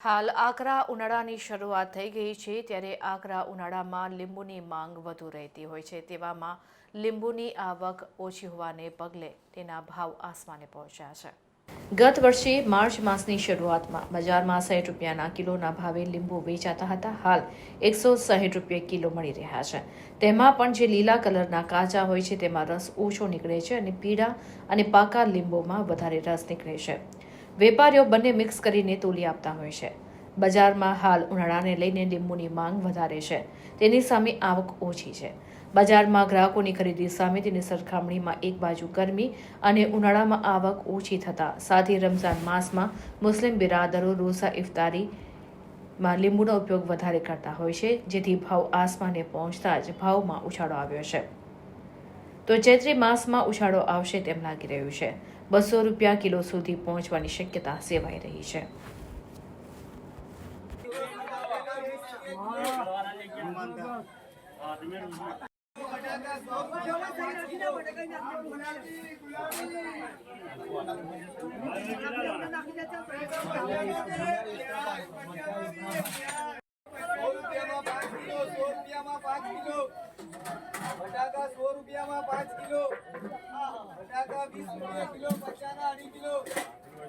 હાલ આકરા ઉનાળાની શરૂઆત થઈ ગઈ છે, ત્યારે આકરા ઉનાળામાં લીંબુની માંગ વધુ રહેતી હોય છે, તેવામાં લીંબુની આવક ઓછી હોવાને પગલે તેના ભાવ આસમાને પહોંચ્યા છે. ગત વર્ષે માર્ચ માસની શરૂઆતમાં બજારમાં સાહીઠ રૂપિયાના કિલોના ભાવે લીંબુ વેચાતા હતા, હાલ એકસો સાહીઠ રૂપિયા કિલો મળી રહ્યા છે. તેમાં પણ જે લીલા કલરના કાચા હોય છે, તેમાં રસ ઓછો નીકળે છે અને પીળા અને પાકા લીંબુમાં વધારે રસ નીકળે છે. વેપારીઓ બંને મિક્સ કરીને તોલી આપતા હોય છે. બજારમાં હાલ ઉનાળાને લઈને લીંબુની માંગ વધારે છે. તેની સામે આવક ઓછી છે. બજારમાં ગ્રાહકોની ખરીદી સામે તેની સરખામણીમાં એક બાજુ ગરમી અને ઉનાળામાં આવક ઓછી થતાં સાથે રમઝાન માસમાં મુસ્લિમ બિરાદરો રોઝા ઇફતારીમાં લીંબુનો ઉપયોગ વધારે કરતા હોય છે, જેથી ભાવ આસમાને પહોંચતા જ ભાવમાં ઉછાળો આવ્યો છે. તો ચૈત્રી માસમાં ઉછાળો આવશે તેમ લાગી રહ્યું છે. બસો રૂપિયા કિલો સુધી પહોંચવાની શક્યતા સેવાઈ રહી છે. બટાકા સો રૂપિયામાં પાંચ કિલો. બટાકા વીસ રૂપિયા કિલો પચાસ અઢી કિલો.